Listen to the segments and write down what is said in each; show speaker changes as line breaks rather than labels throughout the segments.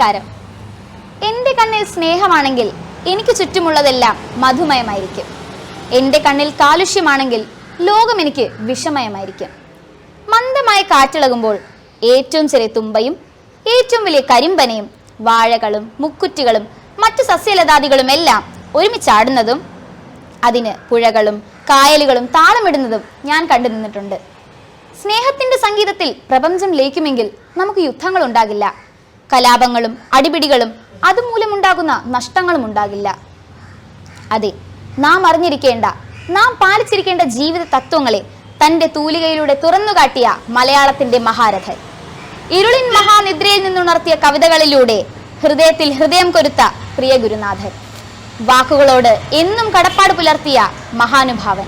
നമസ്കാരം. എന്റെ കണ്ണിൽ സ്നേഹമാണെങ്കിൽ എനിക്ക് ചുറ്റുമുള്ളതെല്ലാം മധുമയമായിരിക്കും. എന്റെ കണ്ണിൽ കാലുഷ്യമാണെങ്കിൽ ലോകം എനിക്ക് വിഷമയമായിരിക്കും. മന്ദമായ കാറ്റിളകുമ്പോൾ ഏറ്റവും ചെറിയ തുമ്പയും ഏറ്റവും വലിയ കരിമ്പനയും വാഴകളും മുക്കുറ്റികളും മറ്റു സസ്യലതാദികളും എല്ലാം ഒരുമിച്ചാടുന്നതും അതിന് പുഴകളും കായലുകളും താളമിടുന്നതും ഞാൻ കണ്ടു നിന്നിട്ടുണ്ട്. സ്നേഹത്തിന്റെ സംഗീതത്തിൽ പ്രപഞ്ചം ലയിക്കുമെങ്കിൽ നമുക്ക് യുദ്ധങ്ങൾ ഉണ്ടാകില്ല. കലാപങ്ങളും അടിപിടികളും അതുമൂലമുണ്ടാകുന്ന നഷ്ടങ്ങളും ഉണ്ടാകില്ല. അതെ നാം അറിഞ്ഞിരിക്കേണ്ട നാം പാലിച്ചിരിക്കേണ്ട ജീവിത തത്വങ്ങളെ തന്റെ തൂലികയിലൂടെ തുറന്നുകാട്ടിയ മലയാളത്തിന്റെ മഹാരഥൻ. ഇരുളിൻ മഹാനിദ്രയിൽ നിന്നുണർത്തിയ കവിതകളിലൂടെ ഹൃദയത്തിൽ ഹൃദയം കൊരുത്ത പ്രിയ ഗുരുനാഥൻ. വാക്കുകളോട് എന്നും കടപ്പാട് പുലർത്തിയ മഹാനുഭാവൻ.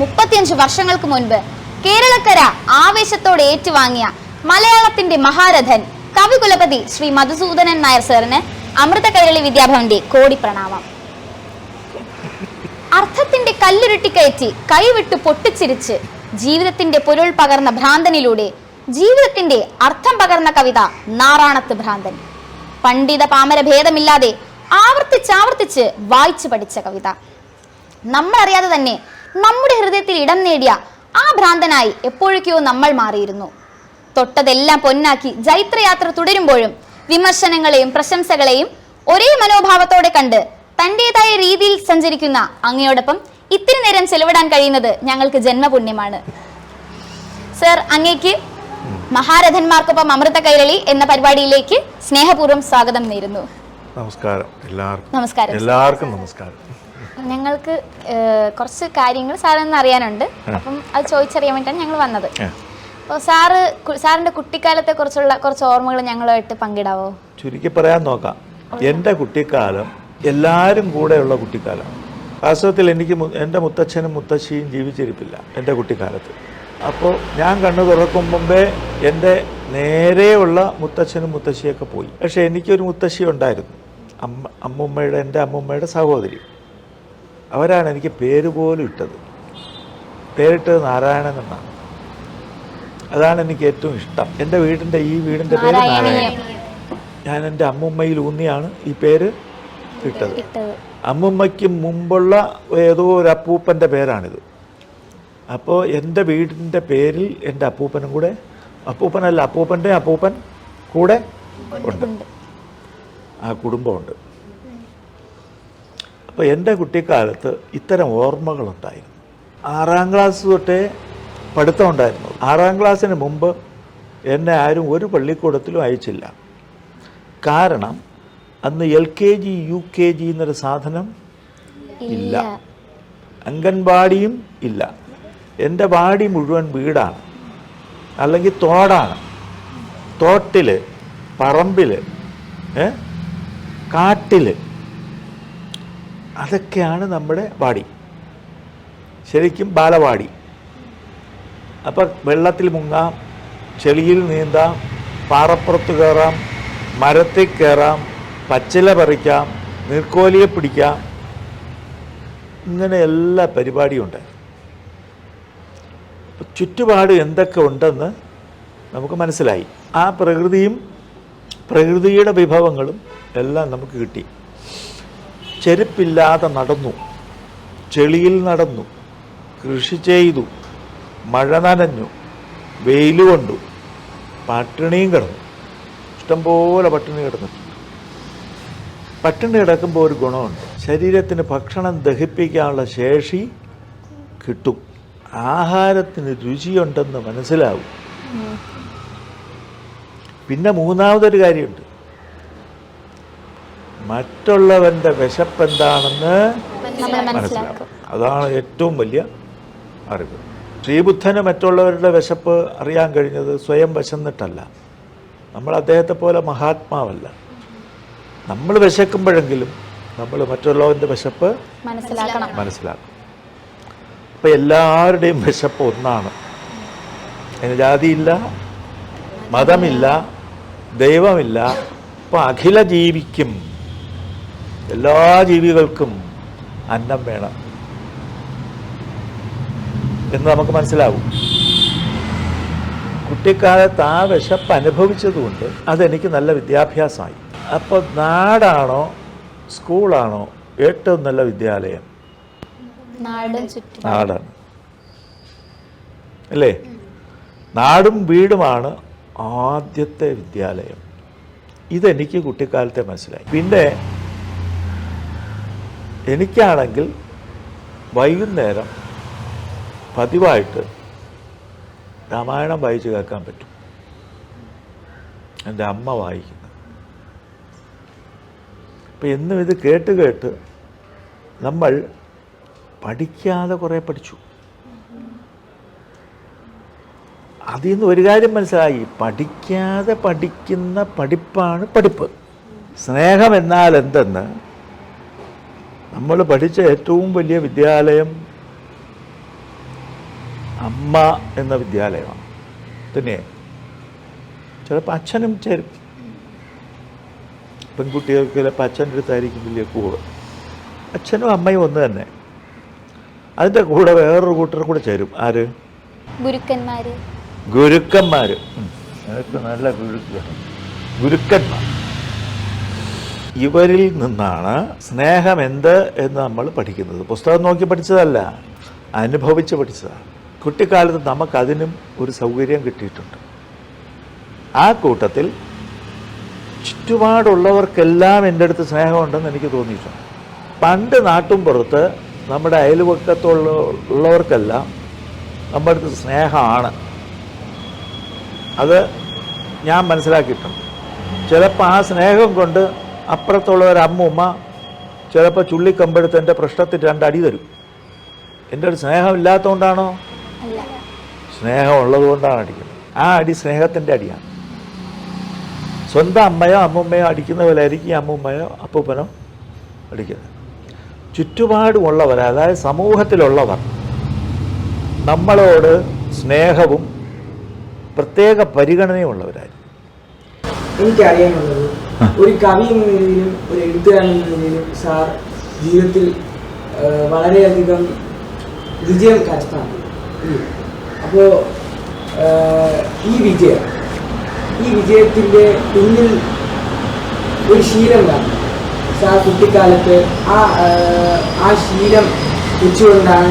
മുപ്പത്തിയഞ്ച് വർഷങ്ങൾക്ക് മുൻപ് കേരളക്കര ആവേശത്തോടെ ഏറ്റുവാങ്ങിയ മലയാളത്തിന്റെ മഹാരഥൻ കവികുലപതി ശ്രീ മധുസൂദനൻ നായർ സാറിന് അമൃത കൈരളി വിദ്യാഭവന്റെ കോടി പ്രണാമം. അർത്ഥത്തിന്റെ കല്ലുരുട്ടിക്കയറ്റി കൈവിട്ട് പൊട്ടിച്ചിരിച്ച് ജീവിതത്തിന്റെ പൊരുൾ പകർന്ന ഭ്രാന്തനിലൂടെ ജീവിതത്തിന്റെ അർത്ഥം പകർന്ന കവിത നാറാണത്ത് ഭ്രാന്തൻ. പണ്ഡിത പാമര ഭേദമില്ലാതെ ആവർത്തിച്ചാവർത്തിച്ച് വായിച്ചു പഠിച്ച കവിത. നമ്മൾ അറിയാതെ തന്നെ നമ്മുടെ ഹൃദയത്തിൽ ഇടം നേടിയ ആ ഭ്രാന്തനായി എപ്പോഴൊക്കെയോ നമ്മൾ മാറിയിരുന്നു. തൊട്ടതെല്ലാം പൊന്നാക്കി ജൈത്രയാത്ര തുടരുമ്പോഴും വിമർശനങ്ങളെയും പ്രശംസകളെയും ഒരേ മനോഭാവത്തോടെ കണ്ട് തന്റേതായ രീതിയിൽ സഞ്ചരിക്കുന്ന അങ്ങയോടൊപ്പം ഇത്തിരി നേരം ചെലവിടാൻ കഴിയുന്നത് ഞങ്ങൾക്ക് ജന്മപുണ്യമാണ്. സർ അങ്ങേക്ക് മഹാരഥന്മാർക്കൊപ്പം അമൃത കൈരളി എന്ന പരിപാടിയിലേക്ക് സ്നേഹപൂർവം സ്വാഗതം നേരുന്നു.
നമസ്കാരം. എല്ലാവർക്കും.
നമസ്കാരം
എല്ലാവർക്കും നമസ്കാരം.
ഞങ്ങൾക്ക് കുറച്ച് കാര്യങ്ങൾ സാറിന് അറിയാനുണ്ട്. അപ്പം അത് ചോദിച്ചറിയാൻ വേണ്ടിയിട്ടാണ് ഞങ്ങൾ വന്നത്. അപ്പോൾ സാറ് സാറിന്റെ സാറിന്റെ കുട്ടിക്കാലത്തെ കുറിച്ചുള്ള കുറച്ച് ഓർമ്മകൾ ഞങ്ങളുമായിട്ട് പങ്കിടാവോ?
ചുരുക്കി പറയാൻ നോക്കാം. എന്റെ കുട്ടിക്കാലം എല്ലാവരും കൂടെയുള്ള കുട്ടിക്കാലം. വാസ്തവത്തിൽ എനിക്ക് എന്റെ മുത്തച്ഛനും മുത്തശ്ശിയും ജീവിച്ചിരിപ്പില്ല എന്റെ കുട്ടിക്കാലത്ത്. അപ്പോൾ ഞാൻ കണ്ണു തുറക്കും മുമ്പേ എന്റെ നേരെയുള്ള മുത്തച്ഛനും മുത്തശ്ശിയൊക്കെ പോയി. പക്ഷേ എനിക്കൊരു മുത്തശ്ശി ഉണ്ടായിരുന്നു. അമ്മ അമ്മുമ്മയുടെ എന്റെ അമ്മുമ്മയുടെ സഹോദരി. അവരാണ് എനിക്ക് പേര് പോലും ഇട്ടത്. പേരിട്ടത് നാരായണൻ എന്നാണ്. അതാണ് എനിക്ക് ഏറ്റവും ഇഷ്ടം. എന്റെ വീടിന്റെ ഈ വീടിന്റെ പേര് ഞാൻ എന്റെ അമ്മുമ്മയിൽ ഊന്നിയാണ് ഈ പേര് ഇട്ടത്. അമ്മുമ്മയ്ക്ക് മുമ്പുള്ള ഏതോ ഒരു അപ്പൂപ്പന്റെ പേരാണിത്. അപ്പോൾ എന്റെ വീടിന്റെ പേരിൽ എന്റെ അപ്പൂപ്പനും കൂടെ അപ്പൂപ്പനല്ല അപ്പൂപ്പന്റെ അപ്പൂപ്പൻ കൂടെ ഉണ്ട്. ആ കുടുംബമുണ്ട്. അപ്പോൾ എന്റെ കുട്ടിക്കാലത്ത് ഇത്തരം ഓർമ്മകളുണ്ടായിരുന്നു. ആറാം ക്ലാസ് തൊട്ടേ പഠിത്തം ഉണ്ടായിരുന്നു ആറാം ക്ലാസ്സിന് മുമ്പ് എന്നെ ആരും ഒരു പള്ളിക്കൂടത്തിലും അയച്ചില്ല. കാരണം അന്ന് L K G U K G എന്നൊരു സാധനം ഇല്ല. അംഗൻവാടിയും ഇല്ല. എന്റെ വാടി മുഴുവൻ വീടാണ്. അല്ലെങ്കിൽ തോടാണ്. തോട്ടിൽ പറമ്പിൽ കാട്ടിൽ അതൊക്കെയാണ് നമ്മുടെ വാടി. ശരിക്കും ബാലവാടി. അപ്പം വെള്ളത്തിൽ മുങ്ങാം ചെളിയിൽ നീന്താം പാറപ്പുറത്ത് കയറാം മരത്തിൽ കയറാം പച്ചില പറിക്കാം നീർക്കോലിയെ പിടിക്കാം. ഇങ്ങനെ എല്ലാ പരിപാടിയും ഉണ്ട്. ചുറ്റുപാട് എന്തൊക്കെ ഉണ്ടെന്ന് നമുക്ക് മനസ്സിലായി. ആ പ്രകൃതിയും പ്രകൃതിയുടെ വിഭവങ്ങളും എല്ലാം നമുക്ക് കിട്ടി. ചെരുപ്പില്ലാതെ നടന്നു ചെളിയിൽ നടന്നു കൃഷി ചെയ്തു. മഴ നനഞ്ഞു. വെയിൽ കൊണ്ടു. പട്ടിണിയും കിടന്നു. ഇഷ്ടംപോലെ പട്ടിണി കിടന്നിട്ടുണ്ട് പട്ടിണി കിടക്കുമ്പോൾ ഒരു ഗുണമുണ്ട്. ശരീരത്തിന് ഭക്ഷണം ദഹിപ്പിക്കാനുള്ള ശേഷി കിട്ടും. ആഹാരത്തിന് രുചിയുണ്ടെന്ന് മനസ്സിലാവും. പിന്നെ മൂന്നാമതൊരു കാര്യമുണ്ട്. മറ്റുള്ളവന്റെ വിശപ്പ് എന്താണെന്ന്
മനസ്സിലാക്കും.
അതാണ് ഏറ്റവും വലിയ അറിവ്. ശ്രീബുദ്ധന് മറ്റുള്ളവരുടെ വിശപ്പ് അറിയാൻ കഴിഞ്ഞത് സ്വയം വിശന്നിട്ടല്ല. നമ്മൾ അദ്ദേഹത്തെ പോലെ മഹാത്മാവല്ല. നമ്മൾ വിശക്കുമ്പോഴെങ്കിലും നമ്മൾ മറ്റുള്ളവന്റെ വിശപ്പ്
മനസ്സിലാക്കണം.
മനസ്സിലാക്കും. അപ്പം എല്ലാവരുടെയും വിശപ്പ് ഒന്നാണ്. അതിന് ജാതിയില്ല മതമില്ല ദൈവമില്ല. അപ്പം അഖില ജീവിക്കും. എല്ലാ ജീവികൾക്കും അന്നം വേണം. എന്ന് നമുക്ക് മനസ്സിലാവും. കുട്ടിക്കാലത്ത് ആ വിശപ്പ് അനുഭവിച്ചതുകൊണ്ട് അതെനിക്ക് നല്ല വിദ്യാഭ്യാസമായി. അപ്പോൾ നാടാണോ സ്കൂളാണോ ഏറ്റവും നല്ല വിദ്യാലയം? നാടാണ്. അല്ലേ? നാടും വീടുമാണ് ആദ്യത്തെ വിദ്യാലയം. ഇതെനിക്ക് കുട്ടിക്കാലത്തെ മനസ്സിലായി. പിന്നെ എനിക്കാണെങ്കിൽ വൈകുന്നേരം പതിവായിട്ട് രാമായണം വായിച്ച് കേൾക്കാൻ പറ്റും. എന്റെ അമ്മ വായിക്കുന്നത്. അപ്പം എന്നും ഇത് കേട്ട് കേട്ട് നമ്മൾ പഠിക്കാതെ കുറേ പഠിച്ചു. അതിൽ നിന്ന് ഒരു കാര്യം മനസ്സിലായി. പഠിക്കാതെ പഠിക്കുന്ന പഠിപ്പാണ് പഠിപ്പ്. സ്നേഹം എന്നാൽ എന്തെന്ന്? നമ്മൾ പഠിച്ച ഏറ്റവും വലിയ വിദ്യാലയം അമ്മ എന്ന വിദ്യാലയമാണ്. തന്നെ ചിലപ്പോൾ അച്ഛനും ചേരും. പെൺകുട്ടികൾക്ക് ചിലപ്പോൾ അച്ഛന്റെ അടുത്തായിരിക്കും വലിയ കൂറ് അച്ഛനും അമ്മയും ഒന്ന് തന്നെ. അതിന്റെ കൂടെ വേറൊരു കൂട്ടർ കൂടെ ചേരും. ആര്?
ഗുരുക്കന്മാര്.
ഗുരുക്കന്മാർ അതൊക്കെ നല്ല ഗുരുക്ക ഗുരുക്കന്മാർ. ഇവരിൽ നിന്നാണ് സ്നേഹം എന്ത് എന്ന് നമ്മൾ പഠിക്കുന്നത്. പുസ്തകം നോക്കി പഠിച്ചതല്ല അനുഭവിച്ച് പഠിച്ചതാണ്. കുട്ടിക്കാലത്ത് നമുക്കതിനും ഒരു സൗകര്യം കിട്ടിയിട്ടുണ്ട്. ആ കൂട്ടത്തിൽ ചുറ്റുപാടുള്ളവർക്കെല്ലാം എന്റെ അടുത്ത് സ്നേഹമുണ്ടെന്ന് എനിക്ക് തോന്നിയിട്ടുണ്ട്. പണ്ട് നാട്ടും പുറത്ത് നമ്മുടെ അയൽവക്കത്തുള്ള ഉള്ളവർക്കെല്ലാം നമ്മുടെ അടുത്ത് സ്നേഹമാണ്. അത് ഞാൻ മനസ്സിലാക്കിയിട്ടുണ്ട്. ചിലപ്പോൾ ആ സ്നേഹം കൊണ്ട് അപ്പുറത്തുള്ള ഒരു അമ്മൂമ്മ ചിലപ്പോൾ ചുള്ളിക്കമ്പെടുത്ത് എന്റെ പ്രശ്നത്തിൽ രണ്ടടി തരും. എന്റെ ഒരു സ്നേഹം ഇല്ലാത്തതുകൊണ്ടാണോ? സ്നേഹം ഉള്ളതുകൊണ്ടാണ് അടിക്കുന്നത് ആ അടി സ്നേഹത്തിന്റെ അടിയാണ്. സ്വന്തം അമ്മയോ അമ്മുമ്മയോ അടിക്കുന്ന പോലെ ആയിരിക്കും ഈ അമ്മൂമ്മയോ അപ്പൂപ്പനോ അടിക്കുന്നത്. ചുറ്റുപാടുമുള്ളവർ അതായത് സമൂഹത്തിലുള്ളവർ നമ്മളോട് സ്നേഹവും പ്രത്യേക പരിഗണനയും ഉള്ളവരായിരുന്നു
എനിക്കറിയാനുള്ളത് ഒരു കവി എന്ന നിലയിലും ഒരു എഴുത്തുകാരൻ എന്ന നിലയിലും സാർ ജീവിതത്തിൽ വളരെയധികം വിജയം കരസ്ഥമാക്കി അപ്പോൾ ഈ വിജയം ഈ വിജയത്തിന്റെ പിന്നിൽ ഒരു ശീലം കാണും. സാർ കുട്ടിക്കാലത്ത് ആ ആ, ആ ശീലം വെച്ചുകൊണ്ടാണ്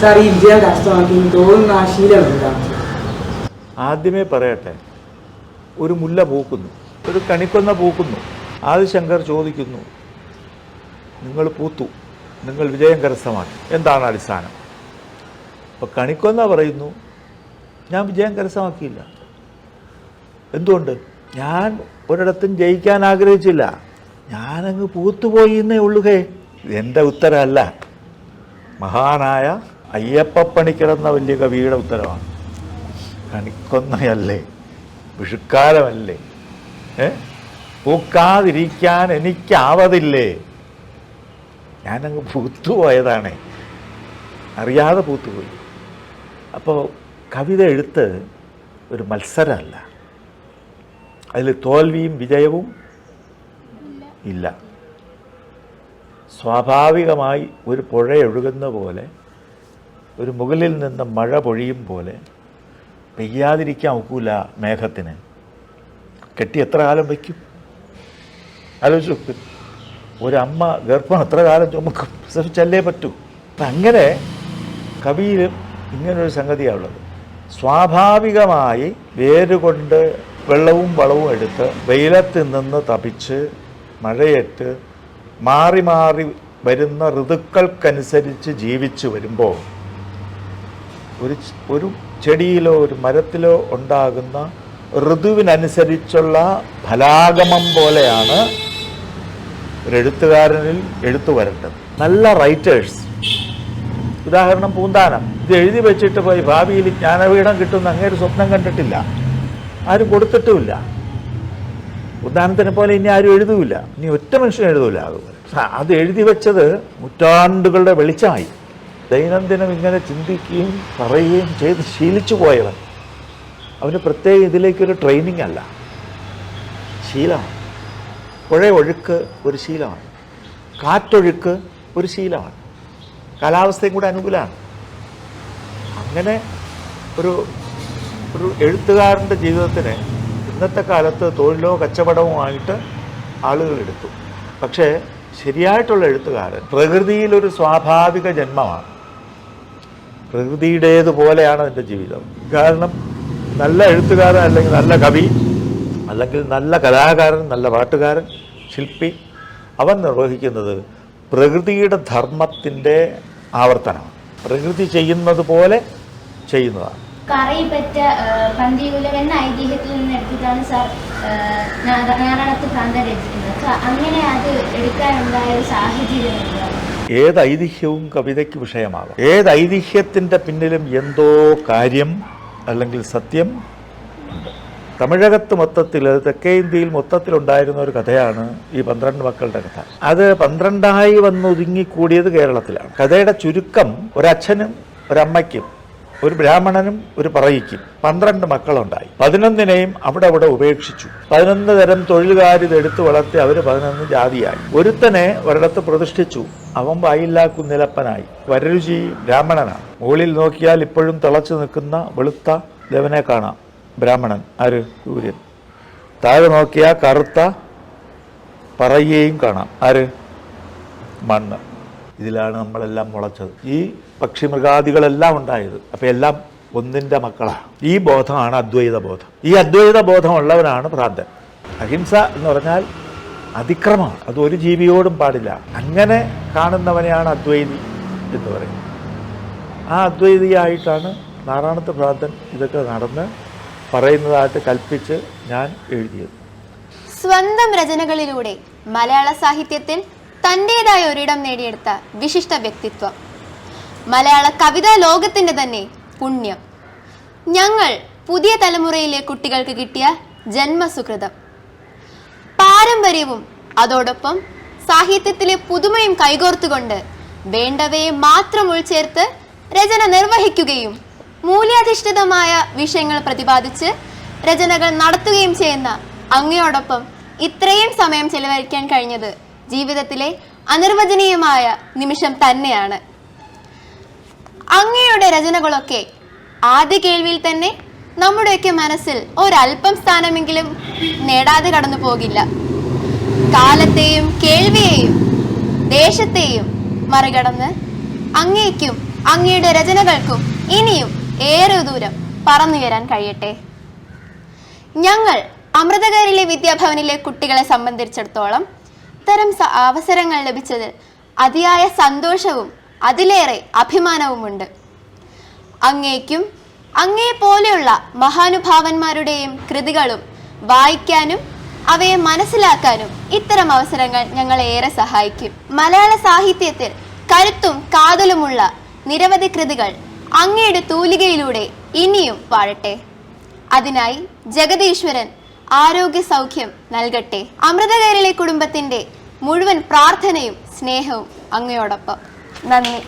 സാർ ഈ വിജയം കരസ്ഥമാക്കി തോന്നുന്ന ആ ശീലം എന്താണ്?
ആദ്യമേ പറയട്ടെ ഒരു മുല്ല പൂക്കുന്നു ഒരു കണിക്കൊന്ന പൂക്കുന്നു. ആദിശങ്കർ ചോദിക്കുന്നു നിങ്ങൾ പൂത്തു നിങ്ങൾ വിജയം കരസ്ഥമാക്കി. എന്താണ് അടിസ്ഥാനം? അപ്പോൾ കണിക്കൊന്ന പറയുന്നു ഞാൻ വിജയം കരസ്ഥമാക്കിയില്ല. എന്തുകൊണ്ട്? ഞാൻ ഒരിടത്തും ജയിക്കാൻ ആഗ്രഹിച്ചില്ല. ഞാനങ്ങ് പൂത്തുപോയി എന്നേ ഉള്ളുകേ എന്റെ ഉത്തരമല്ല. മഹാനായ അയ്യപ്പ അയ്യപ്പപ്പണിക്കിടന്ന വലിയ കവിയുടെ ഉത്തരവാണ് കണിക്കൊന്നയല്ലേ? വിഷുക്കാലമല്ലേ? ഏ? പൂക്കാതിരിക്കാൻ എനിക്കാവതില്ലേ? ഞാനങ്ങ് പൂത്തുപോയതാണേ. അറിയാതെ പൂത്തുപോയി. അപ്പോൾ കവിത എഴുത്ത് ഒരു മത്സരമല്ല. അതിൽ തോൽവിയും വിജയവും ഇല്ല. സ്വാഭാവികമായി ഒരു പുഴ ഒഴുകുന്ന പോലെ ഒരു മുകളിൽ നിന്ന് മഴ പൊഴിയും പോലെ പെയ്യാതിരിക്കാൻ ഒക്കൂല മേഘത്തിന്. കെട്ടി എത്ര കാലം വയ്ക്കും? ആലോചിച്ചു ഒരമ്മ ഗർഭം എത്ര കാലം ചുമക്കും? ചെല്ലേ പറ്റൂ. അപ്പം അങ്ങനെ കവിയിലും ഇങ്ങനൊരു സംഗതിയാണ് ഉള്ളത് സ്വാഭാവികമായി വേരുകൊണ്ട് വെള്ളവും വളവും എടുത്ത് വെയിലത്ത് നിന്ന് തപിച്ച് മഴയേറ്റ് മാറി മാറി വരുന്ന ഋതുക്കൾക്കനുസരിച്ച് ജീവിച്ചു വരുമ്പോൾ ഒരു ഒരു ചെടിയിലോ ഒരു മരത്തിലോ ഉണ്ടാകുന്ന ഋതുവിനനുസരിച്ചുള്ള ഫലാഗമം പോലെയാണ് ഒരു എഴുത്തുകാരനിൽ എഴുത്തു വരേണ്ടത്. നല്ല റൈറ്റേഴ്സ് ഉദാഹരണം പൂന്താനം. ഇത് എഴുതി വെച്ചിട്ട് പോയി ഭാവിയിൽ ജ്ഞാനപീഠം കിട്ടുന്ന അങ്ങേര് സ്വപ്നം കണ്ടിട്ടില്ല. ആരും കൊടുത്തിട്ടുമില്ല. ഉദാഹരണത്തിനെ പോലെ ഇനി ആരും എഴുതൂല ഇനി ഒറ്റ മനുഷ്യൻ എഴുതൂല. അത് എഴുതി വെച്ചത് നൂറ്റാണ്ടുകളുടെ വെളിച്ചമായി. ദൈനംദിനം ഇങ്ങനെ ചിന്തിക്കുകയും പറയുകയും ചെയ്ത് ശീലിച്ചു പോയവൻ. അവന് പ്രത്യേക ഇതിലേക്കൊരു ട്രെയിനിങ് അല്ല. ശീലമാണ്. പുഴ ഒഴുക്ക് ഒരു ശീലമാണ്. കാറ്റൊഴുക്ക് ഒരു ശീലമാണ്. കാലാവസ്ഥയും കൂടെ അനുകൂലമാണ്. അങ്ങനെ ഒരു ഒരു എഴുത്തുകാരന്റെ ജീവിതത്തിന് ഇന്നത്തെ കാലത്ത് തൊഴിലോ കച്ചവടമോ ആയിട്ട് ആളുകൾ എടുത്തു. പക്ഷേ ശരിയായിട്ടുള്ള എഴുത്തുകാരൻ പ്രകൃതിയിലൊരു സ്വാഭാവിക ജന്മമാണ്. പ്രകൃതിയുടേതുപോലെയാണ് എന്റെ ജീവിതം. കാരണം നല്ല എഴുത്തുകാരൻ അല്ലെങ്കിൽ നല്ല കവി അല്ലെങ്കിൽ നല്ല കലാകാരൻ നല്ല പാട്ടുകാരൻ ശില്പി അവൻ നിർവഹിക്കുന്നത് പ്രകൃതിയുടെ ധർമ്മത്തിന്റെ ആവർത്തനമാണ് പ്രകൃതി ചെയ്യുന്നത് പോലെ ചെയ്യുന്നതാണ്.
കറയിപ്പറ്റ എന്ന ഐതിഹ്യത്തിൽ നിന്ന് എടുത്തിട്ടാണ് സാർ നാരായണത്ത് ഭ്രാന്തൻ രചിക്കുന്നത് സോ അങ്ങനെ അത് എടുക്കാനുണ്ടായ ഒരു സാഹചര്യം
ഏത് ഐതിഹ്യവും കവിതയ്ക്ക് വിഷയമാകാം. ഏത് ഐതിഹ്യത്തിന്റെ പിന്നിലും എന്തോ കാര്യം അല്ലെങ്കിൽ സത്യം ഉണ്ട്. തമിഴകത്ത് മൊത്തത്തിൽ തെക്കേ ഇന്ത്യയിൽ മൊത്തത്തിലുണ്ടായിരുന്ന ഒരു കഥയാണ് ഈ പന്ത്രണ്ട് മക്കളുടെ കഥ. അത് പന്ത്രണ്ടായി വന്നൊതുങ്ങിക്കൂടിയത് കേരളത്തിലാണ്. കഥയുടെ ചുരുക്കം ഒരച്ഛനും ഒരമ്മയ്ക്കും ഒരു ബ്രാഹ്മണനും ഒരു പറയിക്കും. പന്ത്രണ്ട് മക്കളുണ്ടായി. പതിനൊന്നിനെയും അവിടെ അവിടെ ഉപേക്ഷിച്ചു. പതിനൊന്ന് തരം തൊഴിലുകാർ ഇതെടുത്ത് വളർത്തി അവർ പതിനൊന്ന് ജാതിയായി. ഒരുത്തനെ ഒരിടത്ത് പ്രതിഷ്ഠിച്ചു. അവൻ വായില്ലാ കുന്നിലപ്പനായി വരരുചി ബ്രാഹ്മണനാണ്. മുകളിൽ നോക്കിയാൽ ഇപ്പോഴും തിളച്ചു നിൽക്കുന്ന വെളുത്ത ദേവനെ കാണാം. ബ്രാഹ്മണൻ ആര്? സൂര്യൻ. താഴെ നോക്കിയാൽ കറുത്ത പറയുകയും കാണാം. ആര്? മണ്ണ്. ഇതിലാണ് നമ്മളെല്ലാം മുളച്ചത്. ഈ പക്ഷിമൃഗാദികളെല്ലാം ഉണ്ടായത്. അപ്പം എല്ലാം ഒന്നിന്റെ മക്കളാണ്. ഈ ബോധമാണ് അദ്വൈത ബോധം. ഈ അദ്വൈത ബോധമുള്ളവനാണ് ഭ്രാന്തൻ. അഹിംസ എന്ന് പറഞ്ഞാൽ അതിക്രമമാണ്. അത് ഒരു ജീവിയോടും പാടില്ല. അങ്ങനെ കാണുന്നവനെയാണ് അദ്വൈതി എന്ന് പറയുന്നത്. ആ അദ്വൈതിയായിട്ടാണ് നാരായണത്ത് ഭ്രാന്തൻ ഇതൊക്കെ നടന്ന് പറയുന്നതായിട്ട് കൽപ്പിച്ച് ഞാൻ എഴുതിയത്.
സ്വന്തം രചനകളിലൂടെ മലയാള സാഹിത്യത്തിൽ തന്റെതായ ഒരിടം നേടിയെടുത്ത വിശിഷ്ട വ്യക്തിത്വം. മലയാള കവിതാ ലോകത്തിന്റെ തന്നെ പുണ്യം. ഞങ്ങൾ പുതിയ തലമുറയിലെ കുട്ടികൾക്ക് കിട്ടിയ ജന്മസുകൃതം പാരമ്പര്യവും അതോടൊപ്പം സാഹിത്യത്തിലെ പുതുമയും കൈകോർത്തുകൊണ്ട് വേണ്ടവയെ മാത്രം ഉൾച്ചേർത്ത് രചന നിർവഹിക്കുകയും മൂല്യാധിഷ്ഠിതമായ വിഷയങ്ങൾ പ്രതിപാദിച്ച് രചനകൾ നടത്തുകയും ചെയ്യുന്ന അങ്ങയോടൊപ്പം ഇത്രയും സമയം ചെലവഴിക്കാൻ കഴിഞ്ഞത് ജീവിതത്തിലെ അനിർവചനീയമായ നിമിഷം തന്നെയാണ്. അങ്ങയുടെ രചനകളൊക്കെ ആദ്യ കേൾവിയിൽ തന്നെ നമ്മുടെയൊക്കെ മനസ്സിൽ ഒരല്പം സ്ഥാനമെങ്കിലും നേടാതെ കടന്നു പോകില്ല. കാലത്തെയും കേൾവിയെയും ദേശത്തെയും മറികടന്ന് അങ്ങേക്കും അങ്ങയുടെ രചനകൾക്കും ഇനിയും ഏറെ ദൂരം പറന്നു പറന്നുയരാൻ കഴിയട്ടെ? ഞങ്ങൾ അമൃതകരിലെ വിദ്യാഭവനിലെ കുട്ടികളെ സംബന്ധിച്ചിടത്തോളം ഇത്തരം അവസരങ്ങൾ ലഭിച്ചതിൽ അതിയായ സന്തോഷവും അതിലേറെ അഭിമാനവുമുണ്ട്. അങ്ങേക്കും അങ്ങേ പോലെയുള്ള മഹാനുഭാവന്മാരുടെയും കൃതികളും വായിക്കാനും അവയെ മനസ്സിലാക്കാനും ഇത്തരം അവസരങ്ങൾ ഞങ്ങളെ ഏറെ സഹായിക്കും. മലയാള സാഹിത്യത്തിൽ കരുത്തും കാതലുമുള്ള നിരവധി കൃതികൾ അങ്ങയുടെ തൂലികയിലൂടെ ഇനിയും വാഴട്ടെ. അതിനായി ജഗദീശ്വരൻ ആരോഗ്യ സൗഖ്യം നൽകട്ടെ. അമൃതകേരളി കുടുംബത്തിന്റെ മുഴുവൻ പ്രാർത്ഥനയും സ്നേഹവും അങ്ങയോടൊപ്പം. നന്ദി.